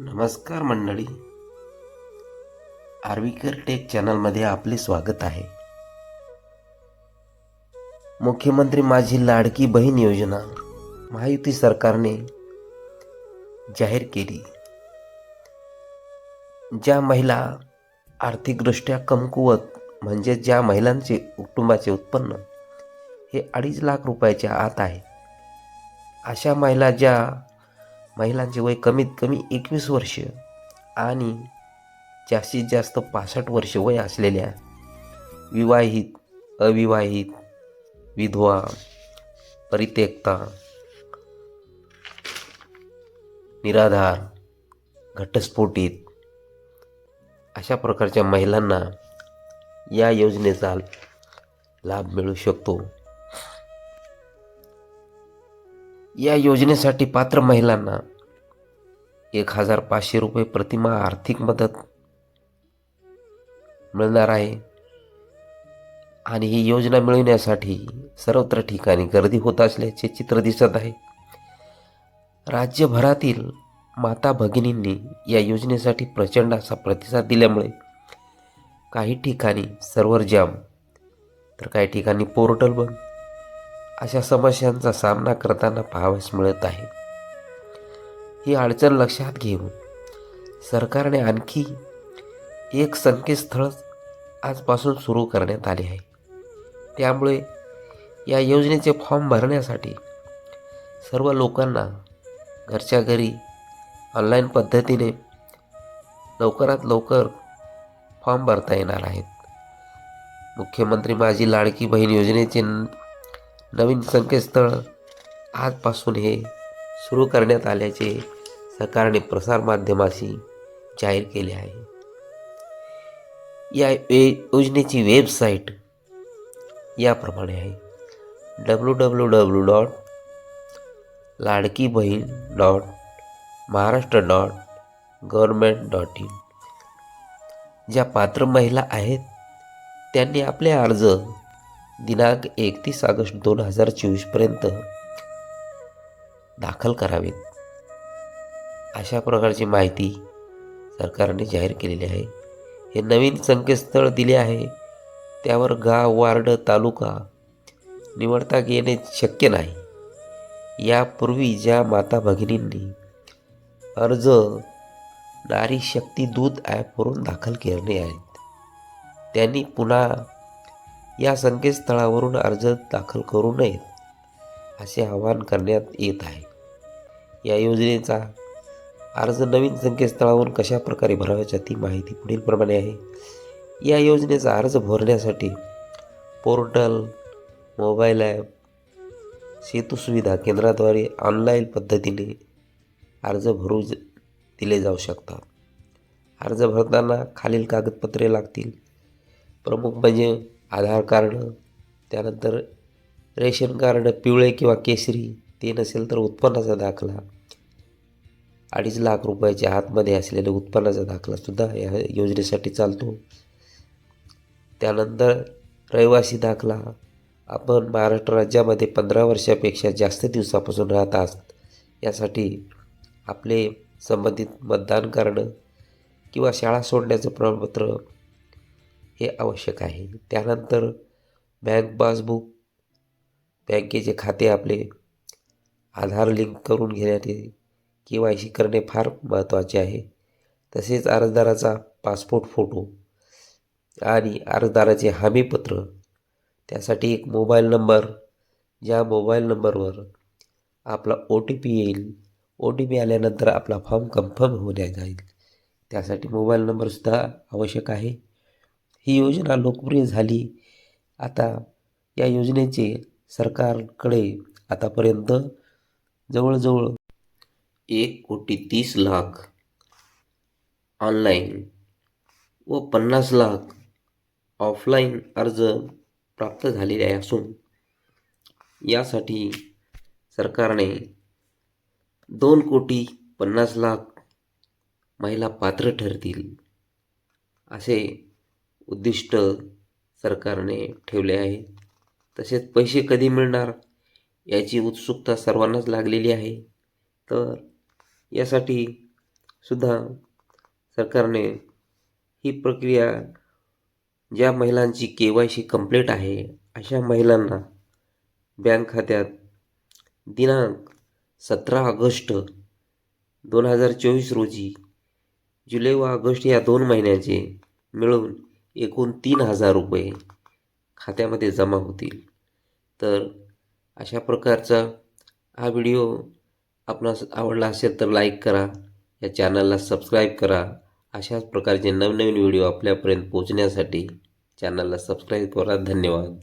नमस्कार मंडळी. आर्विकर टेक चॅनलमध्ये आपले स्वागत आहे. मुख्यमंत्री माझी लाडकी बहीण योजना महायुती सरकारने जाहीर केली. ज्या महिला आर्थिकदृष्ट्या कमकुवत म्हणजे ज्या महिलांचे कुटुंबाचे उत्पन्न हे अडीच लाख रुपयाच्या आत आहे अशा महिला ज्या महिलांचे वय कमीत कमी एकवीस वर्ष आणि जास्तीत जास्त पासष्ट वर्ष वय असलेल्या विवाहित अविवाहित विधवा परित्यक्ता निराधार घटस्फोटित अशा प्रकारच्या महिलांना या योजनेचा लाभ मिळू शकतो. या योजनेसाठी पात्र महिलांना एक हजार पाचशे रुपये प्रतिमा आर्थिक मदत मिळणार आहे. आणि ही योजना मिळविण्यासाठी सर्वत्र ठिकाणी गर्दी होत असल्याचे चित्र दिसत आहे. राज्यभरातील माता भगिनींनी या योजनेसाठी प्रचंड असा प्रतिसाद दिल्यामुळे काही ठिकाणी सर्व्हर जाम तर काही ठिकाणी पोर्टल बंद अशा समस्यांचा सामना करताना पाहावयास मिळत आहे. ही अडचण लक्षात घेऊन सरकारने आणखी एक संकेतस्थळ आजपासून सुरू करण्यात आले आहे. त्यामुळे या योजनेचे फॉर्म भरण्यासाठी सर्व लोकांना घरच्या घरी ऑनलाईन पद्धतीने लवकरात लवकर फॉर्म भरता येणार आहेत. मुख्यमंत्री माझी लाडकी बहीण योजनेचे नवीन संकेतस्थळ आजपासून हे सुरू करण्यात आल्याचे सरकारने प्रसारमाध्यमाशी जाहीर केले आहे. या वे योजनेची वेबसाईट याप्रमाणे आहे. W W W dot Ladki Bahin dot Maharashtra dot government dot in ज्या पात्र महिला आहेत त्यांनी आपले अर्ज दिनांक एकतीस ऑगस्ट दोन हजार चोवीसपर्यंत दाखल करावेत. अशा प्रकारची माहिती सरकारने जाहीर केलेली आहे. हे नवीन संकेतस्थळ दिले आहे. त्यावर गाव वार्ड तालुका निवडता येणे शक्य नाही. यापूर्वी ज्या माता भगिनींनी अर्ज नारी शक्ती दूत ॲपवरून दाखल केले आहेत त्यांनी पुन्हा या संकेतस्थळावरून अर्ज दाखल करू नयेत असे आवाहन करण्यात येत आहे. या योजनेचा अर्ज नवीन संकेतस्थळावरून कशा प्रकारे भरावायचा ती माहिती पुढीलप्रमाणे आहे. या योजनेचा अर्ज भरण्यासाठी पोर्टल मोबाईल ॲप सेतू सुविधा केंद्राद्वारे ऑनलाईन पद्धतीने अर्ज भरू ज- दिले जाऊ शकतात. अर्ज भरताना खालील कागदपत्रे लागतील. प्रमुख म्हणजे आधार कार्ड त्यानंतर रेशन कार्ड पिवळे किंवा केसरी ते नसेल तर उत्पन्नाचा दाखला. अडीच लाख रुपयाच्या आतमध्ये असलेल्या उत्पन्नाचा दाखलासुद्धा या योजनेसाठी चालतो. त्यानंतर रहिवासी दाखला. आपण महाराष्ट्र राज्यामध्ये पंधरा वर्षापेक्षा जास्त दिवसापासून राहत आहात. यासाठी आपले संबंधित मतदान करणं किंवा शाळा सोडण्याचं प्रमाणपत्र हे आवश्यक आहे. त्यानंतर बँक पासबुक बँकेचे खाते आपले आधार लिंक करून घेण्यात के वाय सी करणे फार महत्त्वाचे आहे. तसेच अर्जदाराचा पासपोर्ट फोटो आणि अर्जदाराचे हमीपत्र त्यासाठी एक मोबाईल नंबर ज्या मोबाईल नंबरवर आपला ओ टी पी येईल. ओ टी पी आल्यानंतर आपला फॉर्म कन्फर्म होऊन जाईल. त्यासाठी मोबाईल नंबरसुद्धा आवश्यक आहे. ही योजना लोकप्रिय झाली. आता या योजनेचे सरकारकडे आतापर्यंत जवळजवळ एक कोटी तीस लाख ऑनलाईन व पन्नास लाख ऑफलाईन अर्ज प्राप्त झालेले असून यासाठी सरकारने दोन कोटी पन्नास लाख महिला पात्र ठरतील असे उद्दिष्ट सरकारने ठेवले आहे तसेच पैसे कधी मिळणार याची उत्सुकता सर्वांनाच लागलेली आहे. तर यासाठी सुद्धा सरकारने ही प्रक्रिया ज्या महिलांची के वाय सी कंप्लीट आहे अशा महिलांना बँक खात्यात दिनांक सतरा ऑगस्ट दोन हजार चोवीस रोजी जुलै व ऑगस्ट या दोन महिन्याचे मिळून एकूण तीन हजार रुपये खात्यामध्ये जमा होतील. तर अशा प्रकारचा हा व्हिडिओ आपणास आवडला असेल तर लाईक करा या चॅनलला सबस्क्राईब करा. अशाच प्रकारचे नवनवीन व्हिडिओ आपल्यापर्यंत पोहोचण्यासाठी चॅनलला सबस्क्राईब करा. धन्यवाद.